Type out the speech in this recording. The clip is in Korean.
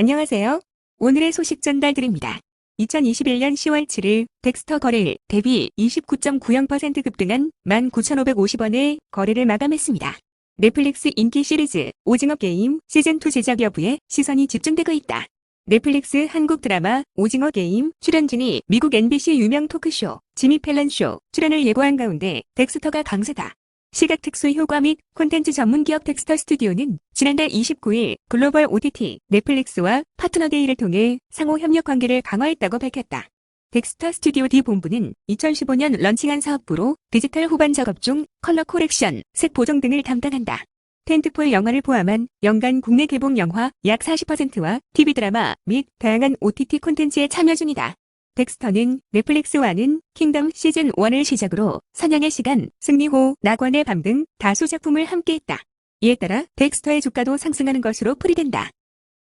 안녕하세요. 오늘의 소식 전달드립니다. 2021년 10월 7일 덱스터 거래일 대비 29.90% 급등한 19,550원에 거래를 마감했습니다. 넷플릭스 인기 시리즈 오징어 게임 시즌2 제작 여부에 시선이 집중되고 있다. 넷플릭스 한국 드라마 오징어 게임 출연진이 미국 NBC 유명 토크쇼 지미 펠런 쇼 출연을 예고한 가운데 덱스터가 강세다. 시각 특수 효과 및 콘텐츠 전문 기업 덱스터 스튜디오는 지난달 29일 글로벌 OTT 넷플릭스와 파트너 데이를 통해 상호 협력 관계를 강화했다고 밝혔다. 덱스터 스튜디오 D 본부는 2015년 런칭한 사업부로 디지털 후반 작업 중 컬러 코렉션, 색 보정 등을 담당한다. 텐트폴 영화를 포함한 연간 국내 개봉 영화 약 40%와 TV 드라마 및 다양한 OTT 콘텐츠에 참여 중이다. 덱스터는 넷플릭스와는 킹덤 시즌 1을 시작으로 사냥의 시간, 승리호, 낙원의 밤 등 다수 작품을 함께했다. 이에 따라 덱스터의 주가도 상승하는 것으로 풀이된다.